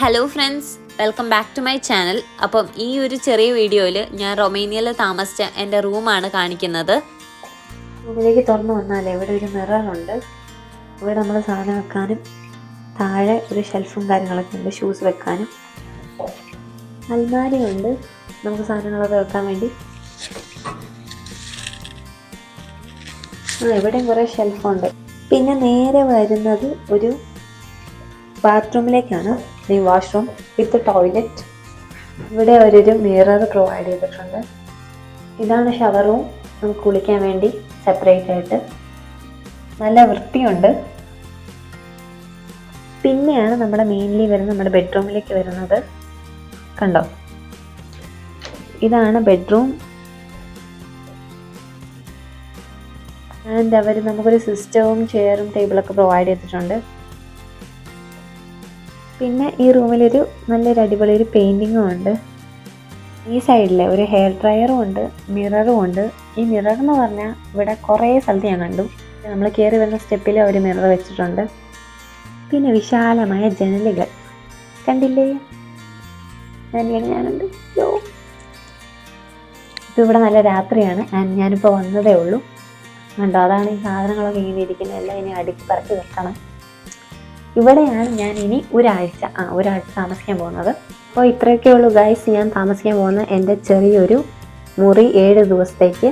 Hello friends welcome back to my channel അപ്പം ഈ ഒരു ചെറിയ വീഡിയോയിൽ ഞാൻ റൊമേനിയയിൽ താമസിച്ച എന്റെ റൂമാണ് കാണിക്കുന്നത്. റൂമിലേക്ക് തുറന്നു വന്നാൽ ഇവിടെ ഒരു മിററുണ്ട് ഇവിടെ നമ്മൾ സാധനം വെക്കാനും താഴെ ഒരു ഷെൽഫും കാര്യങ്ങളൊക്കെ ഉണ്ട് ഷൂസ് വെക്കാനും. അൽമാരിയുണ്ട് നമുക്ക് സാധനങ്ങളൊക്കെ വെക്കാൻ വേണ്ടി. ആ ഇവിടെയും കുറേ ഷെൽഫുണ്ട് പിന്നെ നേരെ വരുന്നത് ഒരു ബാത്റൂമിലേക്കാണ് ഈ വാഷ്റൂം വിത്ത് ടോയ്ലറ്റ്. ഇവിടെ അവരൊരു മിറർ പ്രൊവൈഡ് ചെയ്തിട്ടുണ്ട്. ഇതാണ് ഷവർ റൂം. നമുക്ക് കുളിക്കാൻ വേണ്ടി സെപ്പറേറ്റ് ആയിട്ട്. നല്ല വൃത്തിയുണ്ട്. പിന്നെയാണ് നമ്മുടെ മെയിൻലി വരുന്നത് നമ്മുടെ ബെഡ്റൂമിലേക്ക് വരുന്നത്. കണ്ടോ? ഇതാണ് ബെഡ്റൂം. ആൻഡ് അവർ നമുക്കൊരു സിസ്റ്റവും ചെയറും ടേബിളൊക്കെ പ്രൊവൈഡ് ചെയ്തിട്ടുണ്ട്. പിന്നെ ഈ റൂമിലൊരു നല്ലൊരു അടിപൊളി ഒരു പെയിന്റിങ്ങും ഉണ്ട്. ഈ സൈഡിൽ ഒരു ഹെയർ ഡ്രയറും ഉണ്ട് മിററും ഉണ്ട്. ഈ മിറർ എന്ന് പറഞ്ഞാൽ ഇവിടെ കുറേ സ്ഥലത്ത് ഞാൻ കണ്ടു. നമ്മൾ കയറി വരുന്ന സ്റ്റെപ്പിൽ അവർ മിറർ വെച്ചിട്ടുണ്ട്. പിന്നെ വിശാലമായ ജനലുകൾ. കണ്ടില്ലേ? ഞാൻ ഞാനുണ്ട്. യോ ഇപ്പോൾ ഇവിടെ നല്ല രാത്രിയാണ്. ഞാനിപ്പോൾ വന്നതേ ഉള്ളൂ. കണ്ടോ? അതാണ് ഈ സാധനങ്ങളൊക്കെ ഇങ്ങനെ ഇരിക്കുന്നത്. എല്ലാം ഇനി അടുക്കി പറക്കി വെക്കണം. ഇവിടെയാണ് ഞാൻ ഇനി ഒരാഴ്ച ആ ഒരാഴ്ച താമസിക്കാൻ പോകുന്നത്. അപ്പോൾ ഇത്രയൊക്കെ ഉള്ളൂ ഗൈസ് ഞാൻ താമസിക്കാൻ പോകുന്ന എന്റെ ചെറിയൊരു മുറി ഏഴ് ദിവസത്തേക്ക്